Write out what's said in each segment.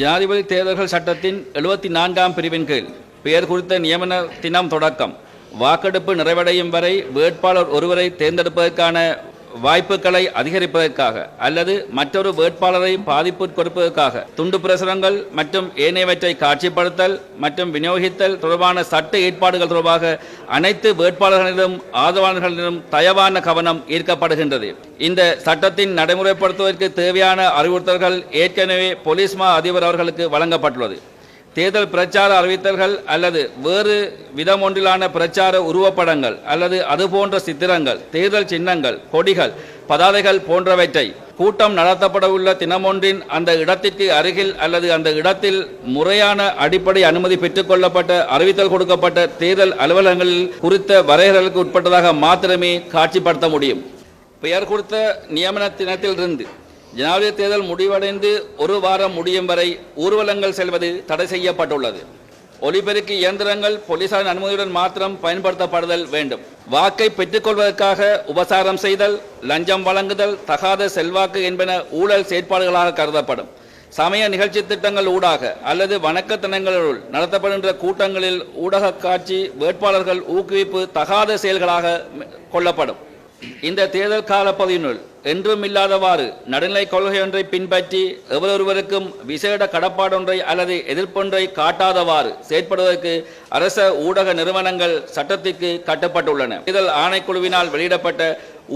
ஜனாதிபதி தேர்தல்கள் சட்டத்தின் எழுபத்தி நான்காம் பிரிவின் கீழ் பெயர் குறித்த நியமன தினம் தொடக்கம். வாக்கெடுப்பு நிறைவடையும் வரை வேட்பாளர் ஒருவரை தேர்ந்தெடுப்பதற்கான வாய்ப்புகளை அதிகரிப்பதற்காக அல்லது மற்றொரு வேட்பாளரை பாதிப்புட்கொடுப்பதற்காக துண்டு பிரசுரங்கள் மற்றும் ஏனையவற்றை காட்சிப்படுத்தல் மற்றும் விநியோகித்தல் தொடர்பான சட்ட ஏற்பாடுகள் தொடர்பாக அனைத்து வேட்பாளர்களிடம் ஆதரவாளர்களிடம் தயவான கவனம் ஈர்க்கப்படுகின்றது. இந்த சட்டத்தின் நடைமுறைப்படுத்துவதற்கு தேவையான அறிவுறுத்தல்கள் ஏற்கனவே போலீஸ் மா அதிபர் அவர்களுக்கு வழங்கப்பட்டுள்ளது. தேர்தல் பிரச்சார அறிவித்தல்கள் அல்லது வேறு விதம் ஒன்றிலான பிரச்சார உருவப்படங்கள் அல்லது அதுபோன்ற சித்திரங்கள் தேர்தல் சின்னங்கள் கொடிகள் பதாதைகள் போன்றவற்றை கூட்டம் நடத்தப்படவுள்ள தினமொன்றின் அந்த இடத்திற்கு அருகில் அல்லது அந்த இடத்தில் முறையான அடிப்படை அனுமதி பெற்றுக்கொள்ளப்பட்ட அறிவித்தல் கொடுக்கப்பட்ட தேர்தல் அலுவலகங்களில் குறித்த வரையறைகளுக்கு உட்பட்டதாக மாத்திரமே காட்சிப்படுத்த முடியும். பெயர் கொடுத்த நியமன தினத்திலிருந்து ஜனாதிபதி தேர்தல் முடிவடைந்து ஒரு வாரம் முடியும் வரை ஊர்வலங்கள் செல்வது தடை செய்யப்பட்டுள்ளது. ஒலிபெருக்கி இயந்திரங்கள் போலீசாரின் அனுமதியுடன் மாத்திரம் பயன்படுத்தப்படுதல் வேண்டும். வாக்கை பெற்றுக்கொள்வதற்காக உபசாரம் செய்தல் லஞ்சம் வழங்குதல் தகாத செல்வாக்கு என்பன ஊழல் செயற்பாடுகளாக கருதப்படும். சமய நிகழ்ச்சி திட்டங்கள் ஊடாக அல்லது வணக்கத்தினங்களுள் நடத்தப்படுகின்ற கூட்டங்களில் ஊடக காட்சி வேட்பாளர்கள் ஊக்குவிப்பு தகாத செயல்களாக கொள்ளப்படும். இந்த தேர்தல் காலப்பகுதியினுள் என்றும் இல்லாதவாறு நடுநிலை கொள்கை ஒன்றை பின்பற்றி எவரொருவருக்கும் விசேட கடப்பாடொன்றை அல்லது எதிர்ப்பொன்றை காட்டாதவாறு செயற்படுவதற்கு அரச ஊடக நிறுவனங்கள் சட்டத்திற்கு கட்டப்பட்டுள்ளன. தேர்தல் ஆணைக்குழுவினால் வெளியிடப்பட்ட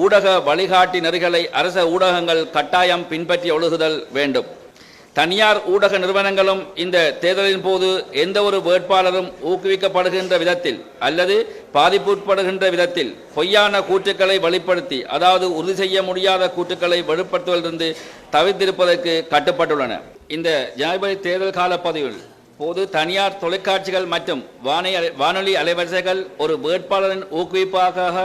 ஊடக வழிகாட்டி நெறிகளை அரச ஊடகங்கள் கட்டாயம் பின்பற்றி ஒழுகுதல் வேண்டும். தனியார் ஊடக நிறுவனங்களும் இந்த தேர்தலின் போது எந்த ஒரு வேட்பாளரும் ஊக்குவிக்கப்படுகின்ற விதத்தில் அல்லது பாதிப்புட்படுகின்ற விதத்தில் பொய்யான கூற்றுக்களை வெளிப்படுத்தி அதாவது உறுதி செய்ய முடியாத கூற்றுக்களை வெளிப்படுத்துவதிலிருந்து தவிர்த்திருப்பதற்கு கட்டுப்பட்டுள்ளன. இந்த ஜனாதிபதி தேர்தல் கால பதிவில் போது தனியார் தொலைக்காட்சிகள் மற்றும் வானொலி அலைவரிசைகள் ஒரு வேட்பாளரின் ஊக்குவிப்பாக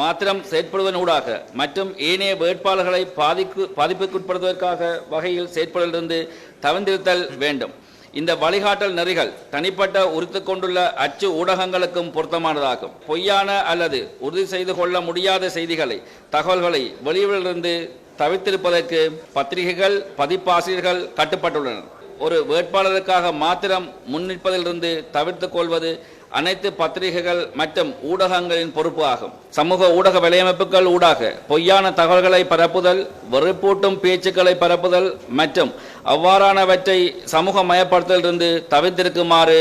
மாத்திரம் செயற்படுவதனூடாக மற்றும் ஏனைய வேட்பாளர்களை பாதிக்கு பாதிப்புக்குட்படுத்துவதற்காக வகையில் செயற்படுவதிலிருந்து தவிர்த்திருத்தல் வேண்டும். இந்த வழிகாட்டல் நெறிகள் தனிப்பட்ட உறுத்து கொண்டுள்ள அச்சு ஊடகங்களுக்கும் பொருத்தமானதாகும். பொய்யான அல்லது உறுதி செய்து கொள்ள முடியாத செய்திகளை தகவல்களை வெளியிலிருந்து தவிர்த்திருப்பதற்கு பத்திரிகைகள் பதிப்பாசிரியர்கள் கட்டுப்பட்டுள்ளனர். ஒரு வேட்பாளருக்காக மாத்திரம் முன்னிற்பதிலிருந்து தவிர்த்துக் கொள்வது அனைத்து பத்திரிகைகள் மற்றும் ஊடகங்களின் பொறுப்பு ஆகும் சமூக ஊடக வலையமைப்புகள் ஊடாக பொய்யான தகவல்களை பரப்புதல் வெறுப்பூட்டும் பேச்சுக்களை பரப்புதல் மற்றும் அவ்வாறானவற்றை சமூக மயப்படுத்தலிருந்து தவிர்த்திருக்குமாறு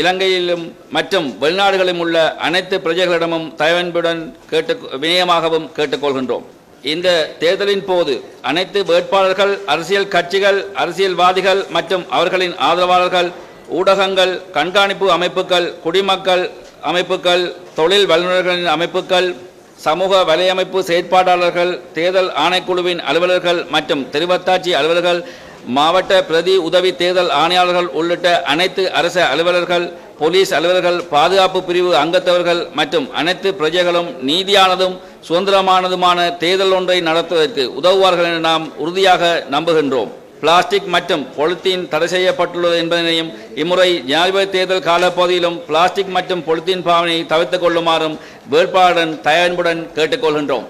இலங்கையிலும் மற்றும் வெளிநாடுகளிலும் உள்ள அனைத்து பிரஜைகளிடமும் தயவன்புடன் கேட்டு வினயமாகவும் கேட்டுக்கொள்கின்றோம். இந்த தேர்தலின் போது அனைத்து வேட்பாளர்கள் அரசியல் கட்சிகள் அரசியல்வாதிகள் மற்றும் அவர்களின் ஆதரவாளர்கள் ஊடகங்கள் கண்காணிப்பு அமைப்புகள் குடிமக்கள் அமைப்புகள் தொழில் வல்லுநர்களின் அமைப்புகள் சமூக வலையமைப்பு செயற்பாட்டாளர்கள் தேர்தல் ஆணைக்குழுவின் அலுவலர்கள் மற்றும் தெரிவத்தாட்சி அலுவலர்கள் மாவட்ட பிரதி உதவி தேர்தல் ஆணையாளர்கள் உள்ளிட்ட அனைத்து அரசு அலுவலர்கள் போலீஸ் அலுவலர்கள் பாதுகாப்பு பிரிவு அங்கத்தவர்கள் மற்றும் அனைத்து பிரஜைகளும் நீதியானதும் சுதந்திரமானதுமான தேர்தல் ஒன்றை நடத்துவதற்கு உதவுவார்கள் என நாம் உறுதியாக நம்புகின்றோம். பிளாஸ்டிக் மற்றும் பொலித்தீன் தடை செய்யப்பட்டுள்ளது என்பதனையும் இம்முறை ஜனாதிபதி தேர்தல் காலப்பகுதியிலும் பிளாஸ்டிக் மற்றும் பொலித்தீன் பாவனையை தவிர்த்துக் கொள்ளுமாறும் வேட்பாளருடன் தயாரிப்புடன் கேட்டுக்கொள்கின்றோம்.